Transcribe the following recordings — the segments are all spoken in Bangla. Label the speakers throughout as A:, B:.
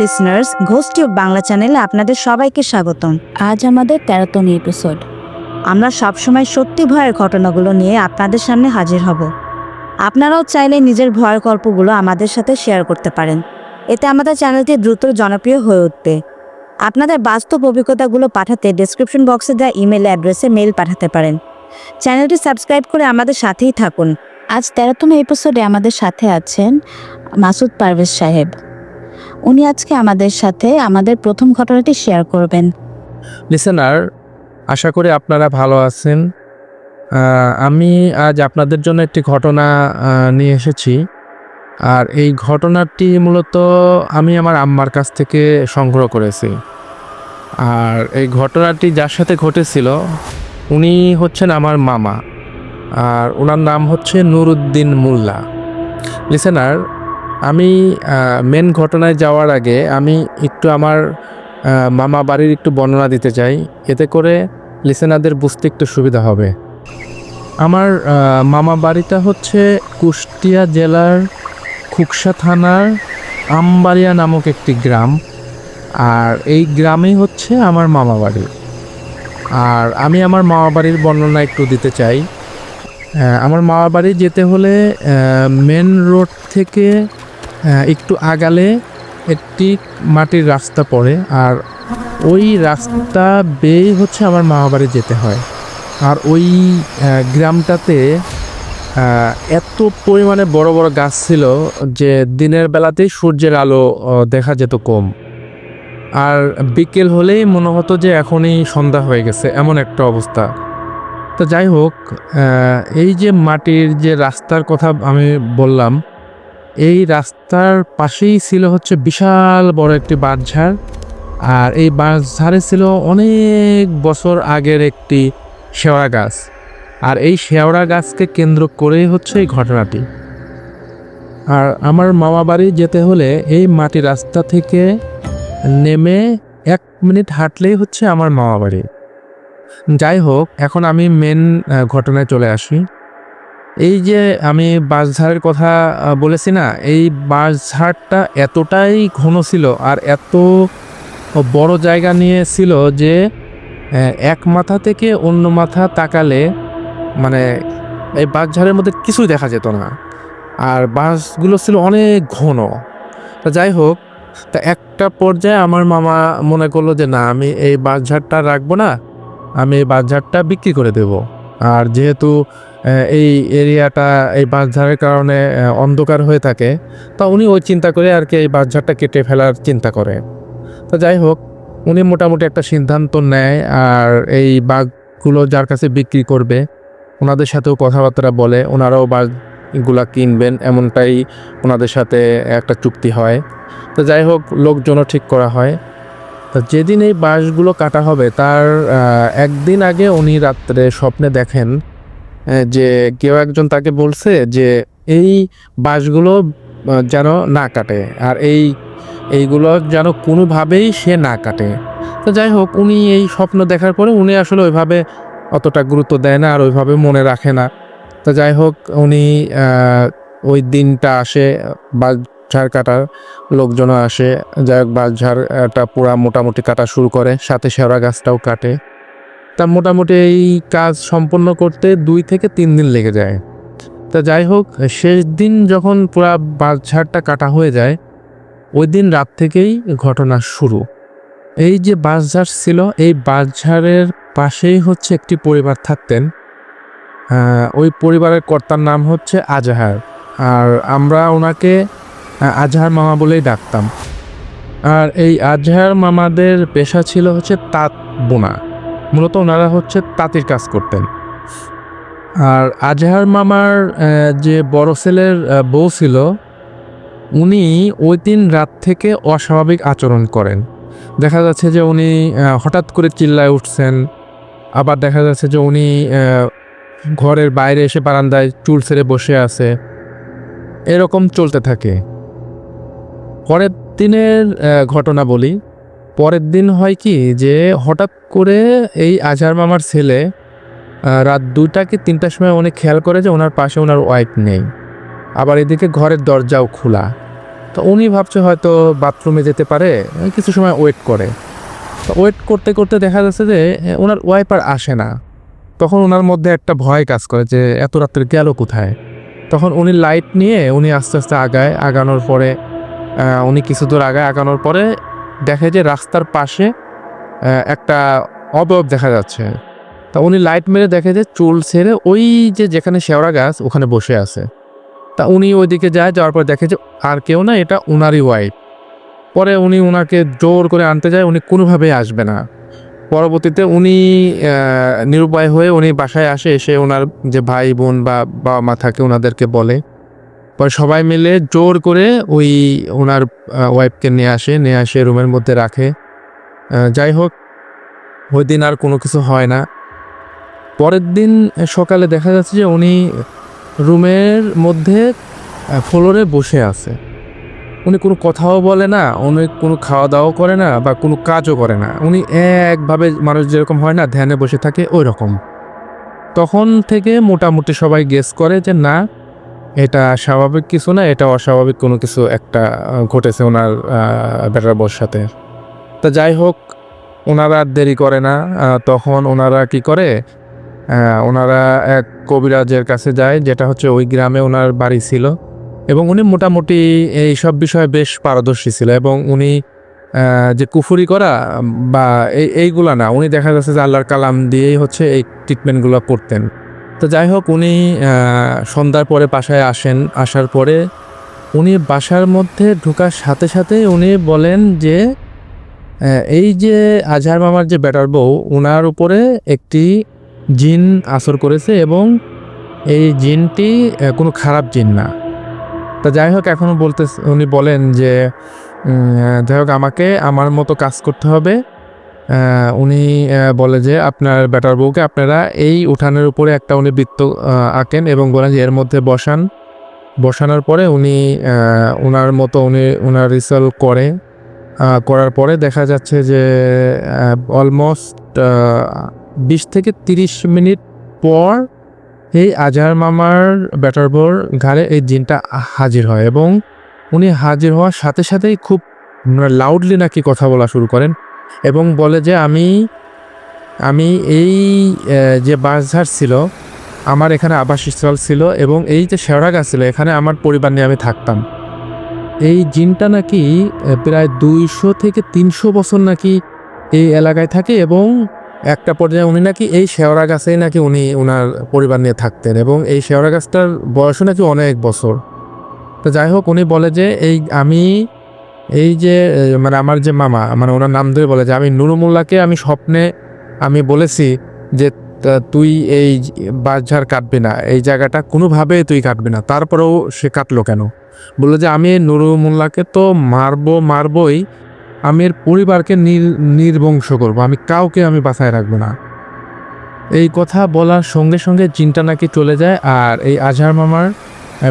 A: লিসনার্স ঘোস্ট বাংলা চ্যানেলে আপনাদের সবাইকে স্বাগতম।
B: আজ আমাদের তেরোতম এপিসোড
A: আমরা সবসময় সত্যি ভয়ের ঘটনাগুলো নিয়ে আপনাদের সামনে হাজির হব। আপনারাও চাইলে নিজের ভয়ের গল্পগুলো আমাদের সাথে শেয়ার করতে পারেন। এতে আমাদের চ্যানেলটি দ্রুত জনপ্রিয় হয়ে উঠবে। আপনাদের বাস্তব অভিজ্ঞতাগুলো পাঠাতে ডেসক্রিপশন বক্সে দেওয়া ইমেল অ্যাড্রেসে মেইল পাঠাতে পারেন। চ্যানেলটি সাবস্ক্রাইব করে আমাদের সাথেই থাকুন।
B: আজ তেরোতম এপিসোডে আমাদের সাথে আছেন মাসুদ পারভেজ সাহেব। উনি আজকে আমাদের সাথে আমাদের প্রথম ঘটনাটি শেয়ার করবেন।
C: লিসেনার আশা করি আপনারা ভালো আছেন। আমি আজ আপনাদের জন্য একটি ঘটনা নিয়ে এসেছি। আর এই ঘটনাটি মূলত আমি আমার আম্মার কাছ থেকে সংগ্রহ করেছি। আর এই ঘটনাটি যার সাথে ঘটেছিল, উনি হচ্ছেন আমার মামা। আর ওনার নাম হচ্ছে নুরুদ্দিন মোল্লা। লিসেনার আমি মেন ঘটনায় যাওয়ার আগে আমি একটু আমার মামা বাড়ির একটু বর্ণনা দিতে চাই। এতে করে লিসেনারদের বুঝতে একটু সুবিধা হবে। আমার মামা বাড়িটা হচ্ছে কুষ্টিয়া জেলার খুকসা থানার আমবাড়িয়া নামক একটি গ্রাম। আর এই গ্রামেই হচ্ছে আমার মামা বাড়ি। আর আমি আমার মামা বাড়ির বর্ণনা একটু দিতে চাই। আমার মামা বাড়ি যেতে হলে মেন রোড থেকে একটু আগালে একটি মাটির রাস্তা পড়ে আর ওই রাস্তা বেয়ে হচ্ছে আমার মামা বাড়ি যেতে হয়। আর ওই গ্রামটাতে এত পরিমাণে বড় বড় গাছ ছিল যে দিনের বেলাতেই সূর্যের আলো দেখা যেত কম। আর বিকেল হলেই মনে হতো যে এখনই সন্ধ্যা হয়ে গেছে, এমন একটা অবস্থা। তো যাই হোক এই যে মাটির যে রাস্তার কথা আমি বললাম এই রাস্তার পাশেই ছিল হচ্ছে বিশাল বড় একটি বাঁশঝাড়। আর এই বাঁশঝাড়ে ছিল অনেক বছর আগের একটি শেওড়া গাছ। আর এই শেওড়া গাছকে কেন্দ্র করেই হচ্ছে এই ঘটনাটি। আর আমার মামা বাড়ি যেতে হলে এই মাটি রাস্তা থেকে নেমে এক মিনিট হাঁটলেই হচ্ছে আমার মামা বাড়ি। যাই হোক, এখন আমি মেন ঘটনায় চলে আসি। এই যে আমি বাঁশঝাড়ের কথা বলেছি না, এই বাঁশঝাড়টা এতটাই ঘন ছিল আর এত বড় জায়গা নিয়ে ছিল যে এক মাথা থেকে অন্য মাথা তাকালে মানে এই বাঁশঝাড়ের মধ্যে কিছুই দেখা যেত না। আর বাঁশগুলো ছিল অনেক ঘন। তা যাই হোক, তা একটা পর্যায়ে আমার মামা মনে করল যে, না, আমি এই বাঁশঝাড়টা রাখব না, আমি এই বাঁশঝাড়টা বিক্রি করে দেব। আর যেহেতু এই এরিয়াটা, এই বাঁশঝাড়ের কারণে অন্ধকার হয়ে থাকে, তা উনি ওই চিন্তা করে আর কি এই বাঁশঝাড়টা কেটে ফেলার চিন্তা করে। তো যাই হোক, উনি মোটামুটি একটা সিদ্ধান্ত নেয় আর এই বাঘগুলো যার কাছে বিক্রি করবে, ওনাদের সাথেও কথাবার্তা বলে, ওনারাও বাঘগুলা কিনবেন, এমনটাই ওনাদের সাথে একটা চুক্তি হয়। তো যাই হোক, লোকজনও ঠিক করা হয়। তো যেদিন এই বাঁশগুলো কাটা হবে, তার একদিন আগে উনি রাত্রে স্বপ্নে দেখেন যে কেউ একজন তাকে বলছে যে এই বাঁশগুলো যেন না কাটে আর এই, এইগুলো যেন কোনোভাবেই সে না কাটে। তো যাই হোক, উনি এই স্বপ্ন দেখার পরে উনি আসলে ওইভাবে অতটা গুরুত্ব দেয় না আর ওইভাবে মনে রাখে না। তো যাই হোক, উনি ওই দিনটা আসে বাঁশ ঝাড় কাটার লোকজনও আসে। যাই হোক বাঁশ ঝাড়টা পুরা মোটামুটি কাটা শুরু করে, সাথে শেওড়া গাছটাও কাটে। তা মোটামুটি এই কাজ সম্পন্ন করতে দুই থেকে তিন দিন লেগে যায়। তা যাই হোক, শেষ দিন যখন পুরা বাঁশঝাড়টা কাটা হয়ে যায়, ওই দিন রাত থেকেই ঘটনা শুরু। এই যে বাঁশঝাড় ছিল, এই বাঁশঝাড়ের পাশেই হচ্ছে একটি পরিবার থাকতেন। ওই পরিবারের কর্তার নাম হচ্ছে আজাহার। আর আমরা ওনাকে আজহার মামা বলেই ডাকতাম। আর এই আজহার মামাদের পেশা ছিল হচ্ছে তাঁত বোনা। মূলত ওনারা হচ্ছে তাঁতির কাজ করতেন। আর আজহার মামার যে বড় ছেলের বউ ছিল, উনি ওই দিন রাত থেকে অস্বাভাবিক আচরণ করেন। দেখা যাচ্ছে যে উনি হঠাৎ করে চিল্লায় উঠছেন। আবার দেখা যাচ্ছে যে উনি ঘরের বাইরে এসে বারান্দায় চুল ছেড়ে বসে আছে। এরকম চলতে থাকে। পরের দিনের ঘটনা বলি। পরের দিন হয় কি যে হঠাৎ করে এই আজহার মামার ছেলে রাত দুইটা কি তিনটার সময় উনি খেয়াল করে যে ওনার পাশে ওনার ওয়াইফ নেই। আবার এদিকে ঘরের দরজাও খোলা। তো উনি ভাবছে হয়তো বাথরুমে যেতে পারে কিছু সময় ওয়েট করে। তো ওয়েট করতে করতে দেখা যাচ্ছে যে ওনার ওয়াইফ আর আসে না। তখন ওনার মধ্যে একটা ভয় কাজ করে যে এত রাত্রে গেল কোথায়? তখন উনি লাইট নিয়ে উনি আস্তে আস্তে আগায়, আগানোর পরে উনি কিছু দূর আগে আগানোর পরে দেখে যে রাস্তার পাশে একটা অবয়ব দেখা যাচ্ছে। তা উনি লাইট মেরে দেখে যে চুল ছেড়ে ওই যে যেখানে শেওড়া গাছ, ওখানে বসে আছে। তা উনি ওইদিকে যায়, যাওয়ার পর দেখে যে আর কেউ না, এটা উনারই ওয়াইফ পরে উনি ওনাকে জোর করে আনতে যায়, উনি কোনোভাবেই আসবে না। পরবর্তীতে উনি নিরুপায় হয়ে উনি বাসায় আসে, এসে ওনার যে ভাই বোন বা বাবা মা থাকে ওনাদেরকে বলে। পরে সবাই মিলে জোর করে ওই ওনার ওয়াইফকে নিয়ে আসে নিয়ে আসে রুমের মধ্যে রাখে। যাই হোক, ওই দিন আর কোনো কিছু হয় না। পরের দিন সকালে দেখা যাচ্ছে যে উনি রুমের মধ্যে ফ্লোরে বসে আছে। উনি কোনো কথাও বলে না, উনি কোনো খাওয়া দাওয়াও করে না বা কোনো কাজও করে না। উনি একভাবে মানুষ যেরকম হয় না, ধ্যানে বসে থাকে ওই রকম তখন থেকে মোটামুটি সবাই গেস করে যে না এটা স্বাভাবিক কিছু না, এটা অস্বাভাবিক কোনো কিছু একটা ঘটেছে ওনার বেটার বস সাথে। তা যাই হোক, ওনারা আর দেরি করে না তখন ওনারা কি করে ওনারা এক কবিরাজের কাছে যায়, যেটা হচ্ছে ওই গ্রামে ওনার বাড়ি ছিল। এবং উনি মোটামুটি এই সব বিষয়ে বেশ পারদর্শী ছিল এবং উনি যে কুফুরি করা বা এই এইগুলা না, উনি দেখা যাচ্ছে যে আল্লাহর কালাম দিয়েই হচ্ছে এই ট্রিটমেন্টগুলো করতেন। তো যাই হোক, উনি সন্ধ্যার পরে বাসায় আসেন। আসার পরে উনি বাসার মধ্যে ঢোকার সাথে সাথে উনি বলেন যে এই যে আজহার মামার যে বেটার বউ ওনার উপরে একটি জিন আসর করেছে এবং এই জিনটি কোনো খারাপ জিন না। তা যাই হোক এখনও বলতে উনি বলেন যে যাই হোক, আমাকে আমার মতো কাজ করতে হবে। উনি বলে যে আপনার বেটার বউকে আপনারা এই উঠানের উপরে একটা উনি বৃত্ত আঁকেন এবং বলেন যে এর মধ্যে বসান। বসানোর পরে উনি ওনার মতো উনি ওনার রিসাল করে। করার পরে দেখা যাচ্ছে যে অলমোস্ট বিশ থেকে তিরিশ মিনিট পর এই আজহার মামার ব্যাটার বোর ঘাড়ে এই জিনটা হাজির হয় এবং উনি হাজির হওয়ার সাথে সাথেই খুব লাউডলি নাকি কথা বলা শুরু করেন। এবং বলে যে আমি আমি এই যে বাসঝাড় ছিল, আমার এখানে আবাসস্থল ছিল এবং এই যে শেওড়া গাছ ছিল, এখানে আমার পরিবার নিয়ে আমি থাকতাম। এই জিনটা নাকি প্রায় দুইশো থেকে তিনশো বছর নাকি এই এলাকায় থাকে এবং একটা পর্যায়ে উনি নাকি এই শেওড়া গাছেই নাকি উনি ওনার পরিবার নিয়ে থাকতেন এবং এই শেওড়া গাছটার বয়সও নাকি অনেক বছর। তো যাই হোক, উনি বলে যে, এই আমি এই যে মানে আমার যে মামা মানে ওনার নাম ধরে বলে যে আমি নুরুমুল্লাহকে আমি স্বপ্নে, আমি বলেছি যে তুই এই বাঁশঝাড় কাটবি না, এই জায়গাটা কোনোভাবে তুই কাটবি না। তারপরেও সে কাটলো কেন? বলল যে আমি নুরুমুল্লাহকে তো মারবো, মারবই, আমি এর পরিবারকে নির, নির্বংশ করব, আমি কাউকে আমি বাঁচায় রাখব না। এই কথা বলার সঙ্গে সঙ্গে চিন্তা নাকি চলে যায়, আর এই আজহার মামার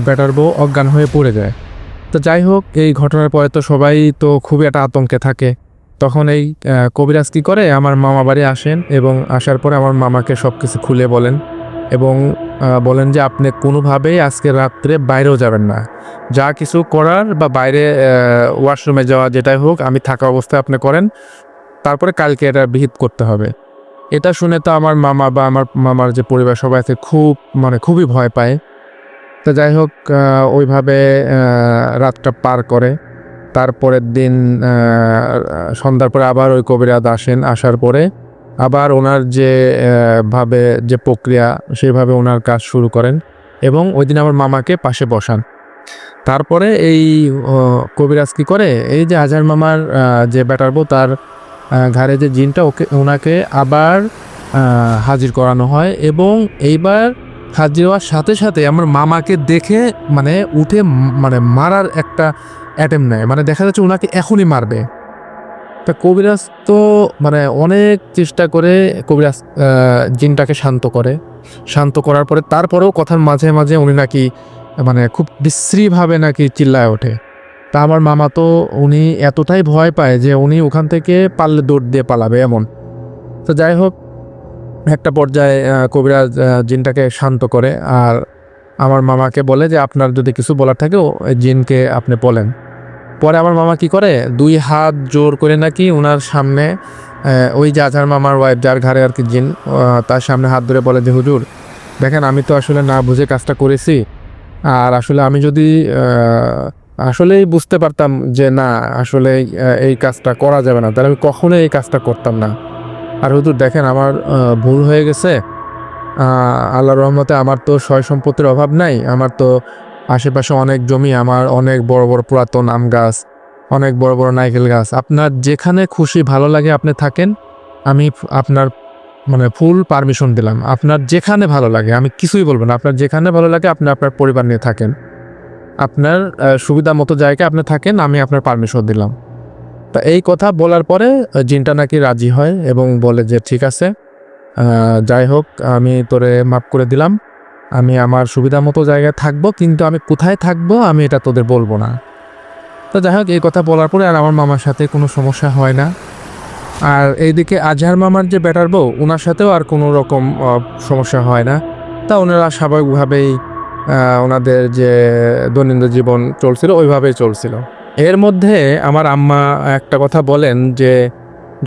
C: বেটার বউ অজ্ঞান হয়ে পড়ে যায়। তো যাই হোক, এই ঘটনার পরে তো সবাই তো খুবই একটা আতঙ্কে থাকে। তখন এই কবিরাজ কী করে? আমার মামা বাড়ি আসেন এবং আসার পরে আমার মামাকে সব কিছু খুলে বলেন এবং বলেন যে আপনি কোনোভাবেই আজকে রাত্রে বাইরেও যাবেন না। যা কিছু করার বা বাইরে ওয়াশরুমে যাওয়া যেটাই হোক, আমি থাকা অবস্থায় আপনি করেন। তারপরে কালকে এটা বিহিত করতে হবে। এটা শুনে তো আমার মামা বা আমার মামার যে পরিবার সবাই খুব মানে খুবই ভয় পায়। তো যাই হোক ওইভাবে রাতটা পার করে। তারপরের দিন সন্ধ্যার পরে আবার ওই কবিরাজ আসেন। আসার পরে আবার ওনার যে ভাবে, যে প্রক্রিয়া, সেভাবে ওনার কাজ শুরু করেন এবং ওই দিন আমার মামাকে পাশে বসান। তারপরে এই কবিরাজ কি করে? এই যে আজহার মামার যে ব্যাটার বউ, তার ঘাড়ে যে জিনটা, ওকে, ওনাকে আবার হাজির করানো হয় এবং এইবার হাজির হওয়ার সাথে সাথে আমার মামাকে দেখে মানে উঠে মানে মারার একটা অ্যাটেম্প নেয়। মানে দেখা যাচ্ছে ওনাকে এখনই মারবে। তা কবিরাজ তো মানে অনেক চেষ্টা করে কবিরাজ জিনটাকে শান্ত করে। শান্ত করার পরে তারপরেও কথার মাঝে মাঝে উনি নাকি মানে খুব বিশ্রীভাবে নাকি চিল্লায় ওঠে। তা আমার মামা তো উনি এতটাই ভয় পায় যে উনি ওখান থেকে পারলে দৌড় দিয়ে পালাবে এমন। তো যাই হোক একটা পর্যায়ে কবিরাজ জিনটাকে শান্ত করে। আর আমার মামাকে বলে যে, আপনার যদি কিছু বলার থাকে, ও- জিনকে আপনি বলেন। পরে আমার মামা কি করে, দুই হাত জোর করে নাকি ওনার সামনে ওই যে আজহার মামার ওয়াইফ যার ঘরে আর কি জিন তার সামনে হাত ধরে বলে যে, হুজুর, দেখেন, আমি তো আসলে না বুঝে কাজটা করেছি। আর আসলে আমি যদি আসলেই বুঝতে পারতাম যে, না, আসলে এই কাজটা করা যাবে না, তাহলে আমি কখনোই এই কাজটা করতাম না। আর হুজুর দেখেন আমার ভুল হয়ে গেছে। আল্লাহ রহমতে আমার তো সয় সম্পত্তির অভাব নাই। আমার তো আশেপাশে অনেক জমি, আমার অনেক বড় বড় পুরাতন আম গাছ, অনেক বড় বড় নারকেল গাছ। আপনার যেখানে খুশি ভালো লাগে আপনি থাকেন, আমি আপনার মানে ফুল পারমিশন দিলাম। আপনার যেখানে ভালো লাগে, আমি কিছুই বলব না। আপনার যেখানে ভালো লাগে, আপনি আপনার পরিবার নিয়ে থাকেন। আপনার সুবিধা মতো জায়গায় আপনি থাকেন, আমি আপনার পারমিশন দিলাম। তা এই কথা বলার পরে জিনটা নাকি রাজি হয় এবং বলে যে, ঠিক আছে যাই হোক, আমি তোরে মাফ করে দিলাম। আমি আমার সুবিধা মতো জায়গায় থাকব, কিন্তু আমি কোথায় থাকব, আমি এটা তোদের বলব না। তো যাই হোক, এই কথা বলার পরে আর আমার মামার সাথে কোনো সমস্যা হয় না। আর এইদিকে আজহার মামার যে বেটার বউ ওনার সাথেও আর কোনো রকম সমস্যা হয় না। তা ওনারা স্বাভাবিকভাবেই ওনাদের যে দৈনন্দিন জীবন চলছিল, ওইভাবেই চলছিল। এর মধ্যে আমার আম্মা একটা কথা বলেন যে,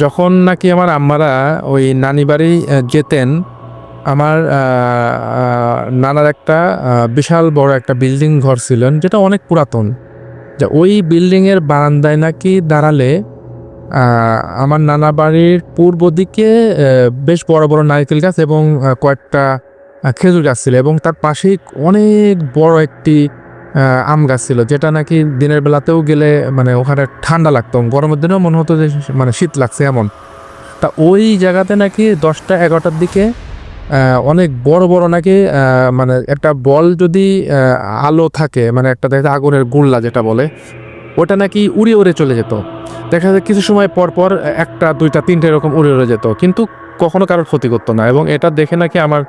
C: যখন নাকি আমার আম্মারা ওই নানি বাড়ি যেতেন, আমার নানার একটা বিশাল বড় একটা বিল্ডিং ঘর ছিলেন, যেটা অনেক পুরাতন। যে ওই বিল্ডিংয়ের বারান্দায় নাকি দাঁড়ালে আমার নানা বাড়ির পূর্ব দিকে বেশ বড় বড় নারকেল গাছ এবং কয়েকটা খেজুর গাছ ছিল এবং তার পাশেই অনেক বড় একটি আম গাছ ছিল, যেটা নাকি দিনের বেলাতেও গেলে মানে ওখানে ঠান্ডা লাগতো। গরমের দিনেও মনে হতো যে মানে শীত লাগছে এমন। তা ওই জায়গাতে নাকি দশটা এগারোটার দিকে অনেক বড় বড় নাকি মানে একটা বল যদি আলো থাকে মানে একটা দেখা আগুনের গুল্লা যেটা বলে, ওটা নাকি উড়ে উড়ে চলে যেত। দেখা যায় কিছু সময় পর পর একটা, দুইটা, তিনটে এরকম উড়ে উড়ে যেত। কিন্তু কখনো কারোর ক্ষতি করতো না এবং এটা দেখে নাকি আমার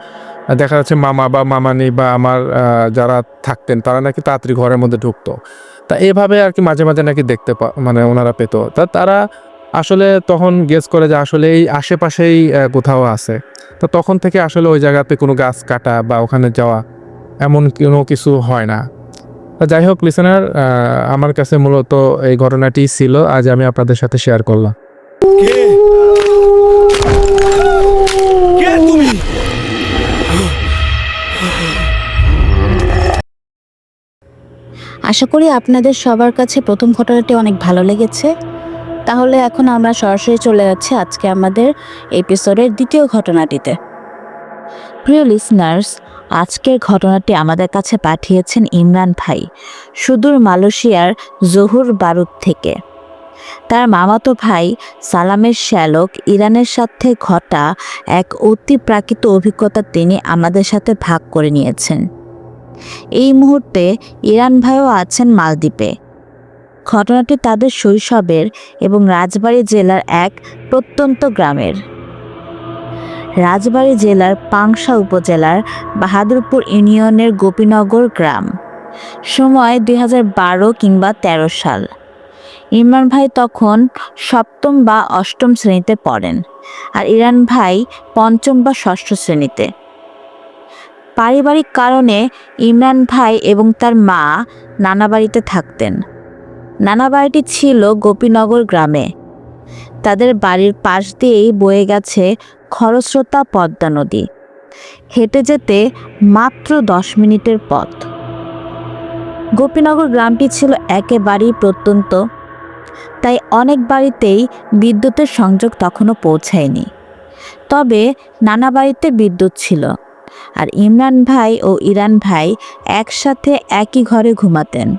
C: দেখা যাচ্ছে মামা বা মামানি বা আমার যারা থাকতেন, তারা নাকি তাড়াতাড়ি ঘরের মধ্যে ঢুকতো। তা এভাবে আর কি মাঝে মাঝে নাকি দেখতে পা- মানে ওনারা পেতো। তা তারা আসলে তখন গেস করে যে আসলে এই আশেপাশেই কোথাও আছে। তো তখন থেকে আসলে ওই জায়গাতে কোনো গাছ কাটা বা ওখানে যাওয়া এমন কোনো কিছু হয় না। তা যাই হোক লিসেনার আমার কাছে মূলত এই ঘটনাটি ছিল। আজ আমি আপনাদের সাথে শেয়ার করলাম।
B: আশা করি আপনাদের সবার কাছে প্রথম ঘটনাটি অনেক ভালো লেগেছে। তাহলে এখন আমরা সরাসরি চলে যাচ্ছি আজকে আমাদের এপিসোডের দ্বিতীয় ঘটনাটিতে। প্রিয় লিসনার্স আজকের ঘটনাটি আমাদের কাছে পাঠিয়েছেন ইমরান ভাই, সুদূর মালয়েশিয়ার জহুর বারুদ থেকে। তার মামাতো ভাই সালামের শ্যালক ইরানের সাথে ঘটা এক অতি প্রাকৃত অভিজ্ঞতা তিনি আমাদের সাথে ভাগ করে নিয়েছেন। এই মুহূর্তে ইরান ভাইও আছেন মালদ্বীপে। ঘটনাটি তাদের শৈশবের এবং রাজবাড়ী জেলার এক প্রত্যন্ত গ্রামের। রাজবাড়ী জেলার পাংশা উপজেলার বাহাদুরপুর ইউনিয়নের গোপীনগর গ্রাম। সময় দুই কিংবা ১৩ সাল। ইমরান ভাই তখন সপ্তম বা অষ্টম শ্রেণীতে পড়েন আর ইরান ভাই পঞ্চম বা ষষ্ঠ শ্রেণীতে। পারিবারিক কারণে ইমরান ভাই এবং তার মা নানা বাড়িতে থাকতেন। নানা বাড়িটি ছিল গোপীনগর গ্রামে। তাদের বাড়ির পাশ দিয়েই বয়ে গেছে খরস্রোতা পদ্মা নদী। হেঁটে যেতে মাত্র দশ মিনিটের পথ। গোপীনগর গ্রামটি ছিল একেবারেই প্রত্যন্ত, তাই অনেক বাড়িতেই বিদ্যুতের সংযোগ তখনও পৌঁছায়নি। তবে নানা বাড়িতে বিদ্যুৎ ছিল। আর ইমরান ভাই ও ইরান ভাই একসাথে একই ঘরে ঘুমাতেন।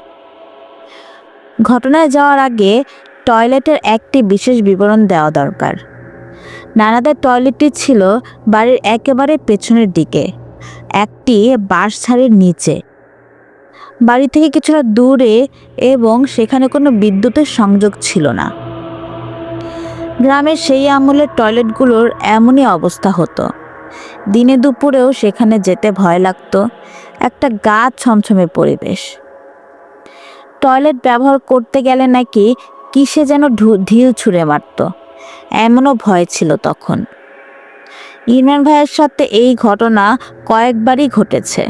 B: ঘটনায় যাওয়ার আগে টয়লেটের একটি বিশেষ বিবরণ দেওয়া দরকার। নানাদের টয়লেটটি ছিল বাড়ির একেবারে পেছনের দিকে, একটি বাঁশঝাড়ের নিচে। বাড়ি থেকে কিছুটা দূরে এবং সেখানে কোনো বিদ্যুতের সংযোগ ছিল না। গ্রামের সেই আমলের টয়লেটগুলোর এমনই অবস্থা হতো। দিনে দুপুরেও সেখানে যেতে ভয় লাগতো। একটা গা ছমছমে পরিবেশ। টয়লেট ব্যবহার করতে গেলে নাকি কিসে যেন ঢিল ছুঁড়ে মারত। এমনও ভয় ছিল তখন। ইমরান ভাইয়ের সাথে এই ঘটনা কয়েকবারই ঘটেছে।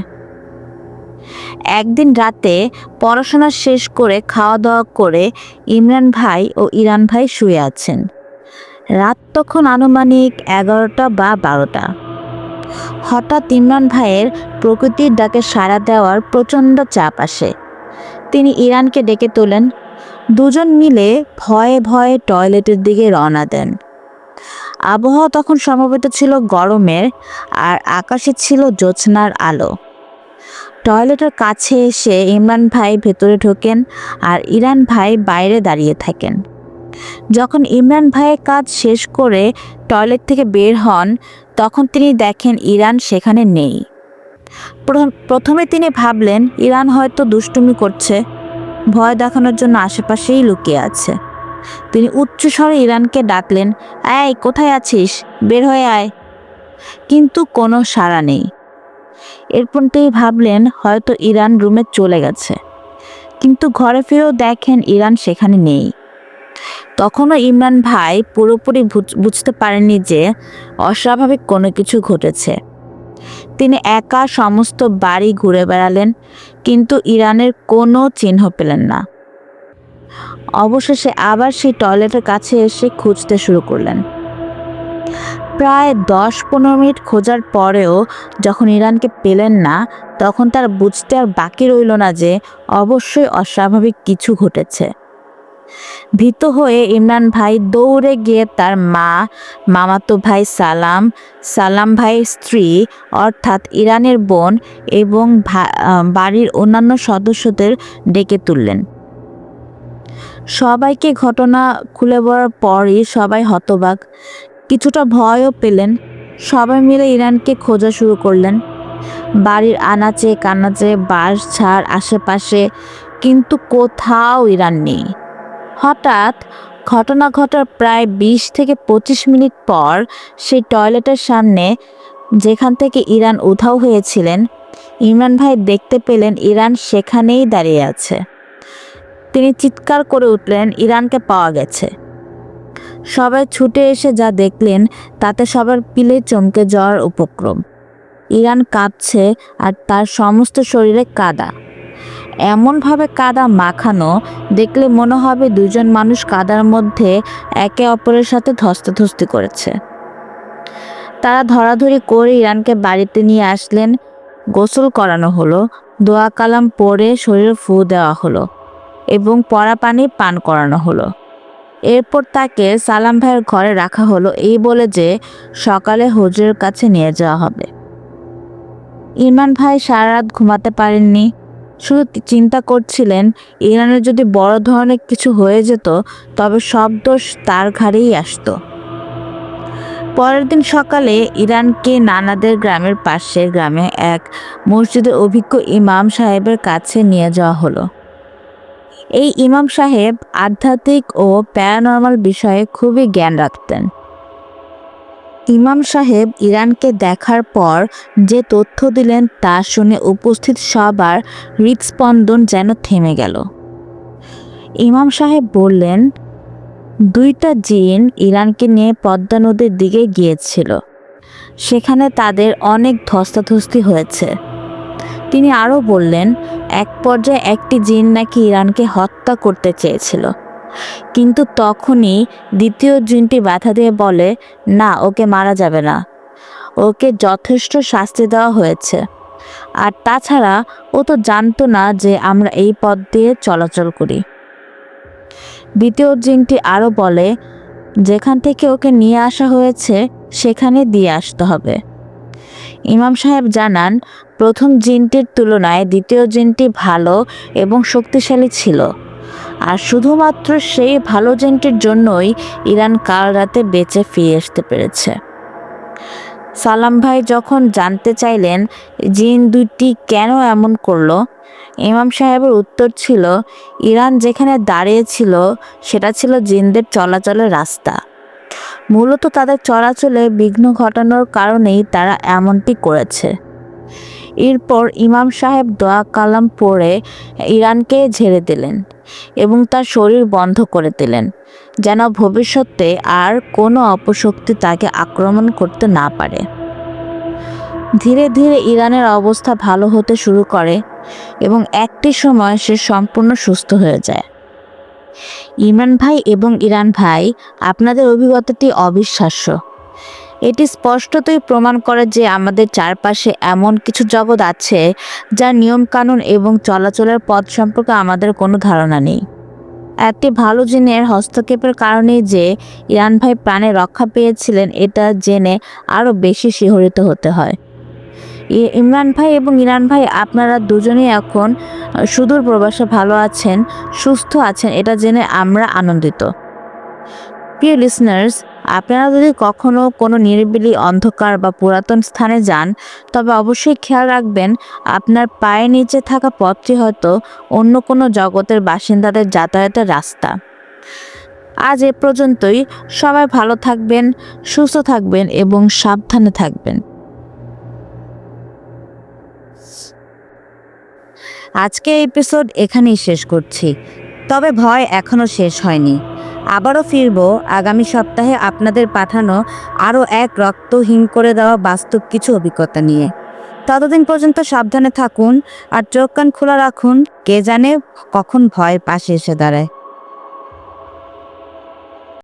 B: একদিন রাতে পড়াশোনা শেষ করে খাওয়া দাওয়া করে ইমরান ভাই ও ইরান ভাই শুয়ে আছেন। রাত তখন আনুমানিক এগারোটা বা বারোটা। হঠাৎ ইমরান ভাইয়ের প্রকৃতির ডাকে সাড়া দেওয়ার প্রচণ্ড চাপ আসে। তিনি ইরানকে ডেকে তোলেন। দুজন মিলে ভয়ে ভয়ে টয়লেটের দিকে রওনা দেন। আবহাওয়া তখন সম্ভবত ছিল গরমের আর আকাশে ছিল জ্যোৎস্নার আলো। টয়লেটের কাছে এসে ইমরান ভাই ভেতরে ঢোকেন আর ইরান ভাই বাইরে দাঁড়িয়ে থাকেন। যখন ইমরান ভাইয়ের কাজ শেষ করে টয়লেট থেকে বের হন তখন তিনি দেখেন ইরান সেখানে নেই। প্রথম- তিনি ভাবলেন, ইরান হয়তো দুষ্টুমি করছে, ভয় দেখানোর জন্য আশেপাশেই লুকিয়ে আছে। তিনি উচ্চস্বরে ইরানকে ডাকলেন, এই, কোথায় আছিস? বের হয়ে আয়। কিন্তু কোনো সাড়া নেই। এরপর তিনি ভাবলেন, হয়তো ইরান রুমে চলে গেছে। কিন্তু ঘরে ফিরেও দেখেন ইরান সেখানে নেই। তখনও ইমরান ভাই পুরোপুরি বুঝতে পারেননি যে অস্বাভাবিক কোনো কিছু ঘটেছে। তিনি একা সমস্ত বাড়ি ঘুরে বেড়ালেন, কিন্তু ইরানের কোনো চিহ্ন পেলেন না। অবশেষে আবার সেই টয়লেটের কাছে এসে খুঁজতে শুরু করলেন। প্রায় দশ পনেরো মিনিট খোঁজার পরেও যখন ইরানকে পেলেন না, তখন তার বুঝতে আর বাকি রইল না যে অবশ্যই অস্বাভাবিক কিছু ঘটেছে। ভীত হয়ে ইমরান ভাই দৌড়ে গিয়ে তার মা, মামাতো ভাই সালাম সালাম ভাইয়ের স্ত্রী, অর্থাৎ ইরানের বোন এবং বাড়ির অন্যান্য সদস্যদের ডেকে তুললেন। সবাইকে ঘটনা খুলে বলার পরই সবাই হতবাক। কিছুটা ভয়ও পেলেন। সবাই মিলে ইরানকে খোঁজা শুরু করলেন। বাড়ির আনাচে কানাচে বাঁশ ছাড় আশেপাশে, কিন্তু কোথাও ইরান নেই। হঠাৎ ঘটনা ঘটার প্রায় বিশ থেকে পঁচিশ মিনিট পর সেই টয়লেটের সামনে যেখান থেকে ইরান উধাও হয়েছিলেন, ইমরান ভাই দেখতে পেলেন ইরান সেখানেই দাঁড়িয়ে আছে। তিনি চিৎকার করে উঠলেন, ইরানকে পাওয়া গেছে। সবাই ছুটে এসে যা দেখলেন, তাতে সবার পিলে চমকে যাওয়ার উপক্রম। ইরান কাঁপছে আর তার সমস্ত শরীরে কাদা। এমনভাবে কাদা মাখানো, দেখলে মনে হবে দুজন মানুষ কাদার মধ্যে একে অপরের সাথে ধস্তাধস্তি করেছে। তারা ধরাধরি করে ইরানকে বাড়িতে নিয়ে আসলেন, গোসল করানো হলো, দোয়া কালাম পরে শরীরে ফু দেওয়া হলো এবং পরা পানি পান করানো হলো। এরপর তাকে সালাম ভাইয়ের ঘরে রাখা হলো এই বলে যে, সকালে হুজুরের কাছে নিয়ে যাওয়া হবে। ইরমান ভাই সারা রাত ঘুমাতে পারেননি। শুধু চিন্তা করছিলেন, ইরানের যদি বড় ধরনের কিছু হয়ে যেত, তবে সব দোষ তার ঘাড়েই আসতো। পরের দিন সকালে ইরানকে নানাদের গ্রামের পাশের গ্রামে এক মসজিদের অভিজ্ঞ ইমাম সাহেবের কাছে নিয়ে যাওয়া হলো। এই ইমাম সাহেব আধ্যাত্মিক ও প্যারানর্মাল বিষয়ে খুবই জ্ঞান রাখতেন। ইমাম সাহেব ইরানকে দেখার পর যে তথ্য দিলেন তা শুনে উপস্থিত সবার হৃদস্পন্দন যেন থেমে গেল। ইমাম সাহেব বললেন, দুইটা জিন ইরানকে নিয়ে পদ্মা নদীর দিকে গিয়েছিল। সেখানে তাদের অনেক ধস্তাধস্তি হয়েছে। তিনি আরও বললেন, এক পর্যায়ে একটি জিন নাকি ইরানকে হত্যা করতে চেয়েছিল। কিন্তু তখনই দ্বিতীয় জিনটি বাধা দিয়ে বলে, না, ওকে মারা যাবে না। ওকে যথেষ্ট শাস্তি দেওয়া হয়েছে। আর তাছাড়া ও তো জানতো না যে আমরা এই পথ দিয়ে চলাচল করি। দ্বিতীয় জিনটি আরও বলে, যেখান থেকে ওকে নিয়ে আসা হয়েছে, সেখানে দিয়ে আসতে হবে। ইমাম সাহেব জানান, প্রথম জিনটির তুলনায় দ্বিতীয় জিনটি ভালো এবং শক্তিশালী ছিল। আর শুধুমাত্র সেই ভালো জিনটির জন্যই ইরান কাল রাতে বেঁচে ফিরে আসতে পেরেছে। সালাম ভাই যখন জানতে চাইলেন জিন দুটি কেন এমন করল, ইমাম সাহেবের উত্তর ছিল, ইরান যেখানে দাঁড়িয়েছিল সেটা ছিল জিনদের চলাচলের রাস্তা। মূলত তাদের চলাচলে বিঘ্ন ঘটানোর কারণেই তারা এমনটি করেছে। এরপর ইমাম সাহেব দোয়া কালাম পড়ে ইরানকে ঝেড়ে দিলেন। এবং তার শরীর বন্ধ করে দিলেন, যেন ভবিষ্যতে আর কোনো অপশক্তি তাকে আক্রমণ করতে না পারে। ধীরে ধীরে ইরানের অবস্থা ভালো হতে শুরু করে এবং একটি সময় সে সম্পূর্ণ সুস্থ হয়ে যায়। ইমরান ভাই এবং ইরান ভাই, আপনাদের অভিজ্ঞতাটি অবিশ্বাস্য। এটি স্পষ্টতই প্রমাণ করে যে আমাদের চারপাশে এমন কিছু জগৎ আছে যার নিয়মকানুন এবং চলাচলের পথ সম্পর্কে আমাদের কোনো ধারণা নেই। একটি ভালো জিনের হস্তক্ষেপের কারণেই যে ইরান ভাই প্রাণে রক্ষা পেয়েছিলেন, এটা জেনে আরও বেশি শিহরিত হতে হয়। ইমরান ভাই এবং ইরান ভাই, আপনারা দুজনেই এখন সুদূর প্রবাসে ভালো আছেন, সুস্থ আছেন, এটা জেনে আমরা আনন্দিত। প্রিয় লিসনার্স আপনারা যদি কখনো কোনো নিরিবিলি অন্ধকার বা পুরাতন স্থানে যান, তবে অবশ্যই খেয়াল রাখবেন আপনার পায়ের নিচে থাকা পথটি হয়তো অন্য কোনো জগতের বাসিন্দাদের যাতায়াতের রাস্তা। আজ এ পর্যন্তই। সবাই ভালো থাকবেন, সুস্থ থাকবেন এবং সাবধানে থাকবেন।
A: আজকে এপিসোড এখানেই শেষ করছি। তবে ভয় এখনও শেষ হয়নি। আবারও ফিরব। আগামী সপ্তাহে আপনাদের পাঠানো আরও এক রক্তহীন করে দেওয়া বাস্তব কিছু অভিজ্ঞতা নিয়ে। ততদিন পর্যন্ত সাবধানে থাকুন আর চোখ কান খোলা রাখুন। কে জানে কখন ভয় পাশে এসে দাঁড়ায়।